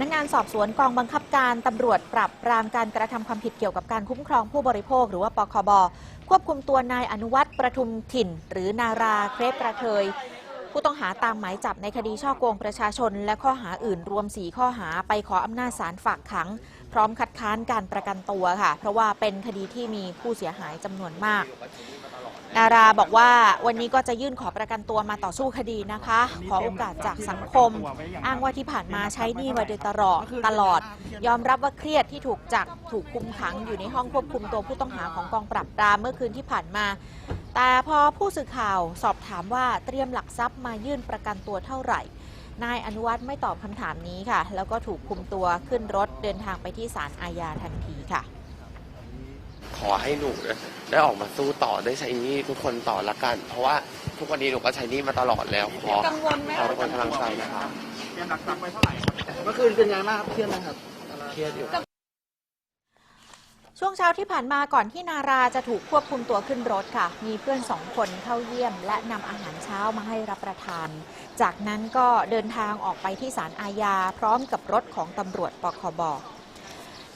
นักงานสอบสวนกองบังคับการตำรวจปรับปรามการกระทำความผิดเกี่ยวกับการคุ้มครองผู้บริโภค หรือว่าปคบควบคุมตัวนายอนุวัตรประทุมถิ่น หรือนาราเครปประเทย ผู้ต้องหาตามหมายจับในคดีช่อโกงประชาชน และข้อหาอื่นรวม 4 ข้อหาไปขออำนาจศาลฝากขัง พร้อมคัดค้านการประกันตัวค่ะ เพราะว่าเป็นคดีที่มีผู้เสียหายจำนวนมาก นาราบอกว่าวันนี้ก็จะยื่นขอประกันตัวมาต่อสู้คดีนะคะ ขอโอกาสจากสังคม อ้างว่าที่ผ่านมาใช้หนี้มาโดยตลอดตลอด ยอมรับว่าเครียดที่ถูกจับถูกคุมขังอยู่ในห้องควบคุมตัวผู้ต้องหาของกองปราบปรามเมื่อคืนที่ผ่านมา แต่พอผู้สื่อข่าวสอบถามว่าเตรียมหลักทรัพย์มายื่นประกันตัวเท่าไหร่ นายอนุวัฒน์ไม่ตอบคำถามนี้ค่ะ แล้วก็ถูกคุมตัวขึ้นรถเดินทางไปที่ศาลอาญาทันทีค่ะ ขอให้หนูได้ออกมาสู้ต่อได้ใช้หนี้ทุกคนต่อละกัน เพราะว่าทุกวันนี้หนูก็ใช้หนี้มาตลอดแล้วขอกังวลไหมขอทุกคนกำลังใจนะครับเตรียมหลักทรัพย์ไว้เท่าไหร่ครับเมื่อคืนเป็นไงบ้างครับเครียดไหมครับเครียดอยู่ ช่วงเช้าที่ผ่านมาก่อนที่นาราจะถูกควบคุมตัวขึ้นรถค่ะ มีเพื่อนสองคนเข้าเยี่ยม และนำอาหารเช้ามาให้รับประทาน จากนั้นก็เดินทางออกไปที่ศาลอาญา พร้อมกับรถของตำรวจปคบ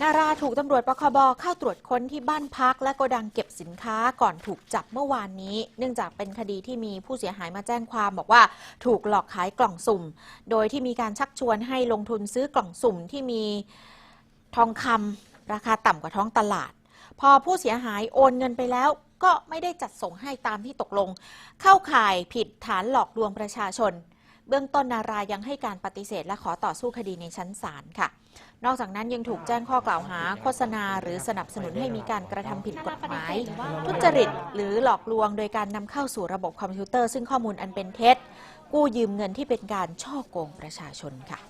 นาราถูกตำรวจปคบเข้าตรวจค้นที่บ้านพัก และโกดังเก็บสินค้าก่อนถูกจับเมื่อวานนี้ เนื่องจากเป็นคดีที่มีผู้เสียหายมาแจ้งความบอกว่าถูกหลอกขายกล่องสุ่ม โดยที่มีการชักชวนให้ลงทุนซื้อกล่องสุ่มที่มีทองคำ ราคาต่ำกว่าท้องตลาด พอผู้เสียหายโอนเงินไปแล้ว ก็ไม่ได้จัดส่งให้ตามที่ตกลง เข้าข่ายผิดฐานหลอกลวงประชาชน เบื้องต้นนารายังให้การปฏิเสธและขอต่อสู้คดีในชั้นศาลค่ะ นอกจากนั้นยังถูกแจ้งข้อกล่าวหา โฆษณา หรือสนับสนุนให้มีการกระทำผิดกฎหมาย ทุจริต หรือหลอกลวงโดยการนำเข้าสู่ระบบคอมพิวเตอร์ ซึ่งข้อมูลอันเป็นเท็จกู้ยืมเงินที่เป็นการช่อโกงประชาชนค่ะ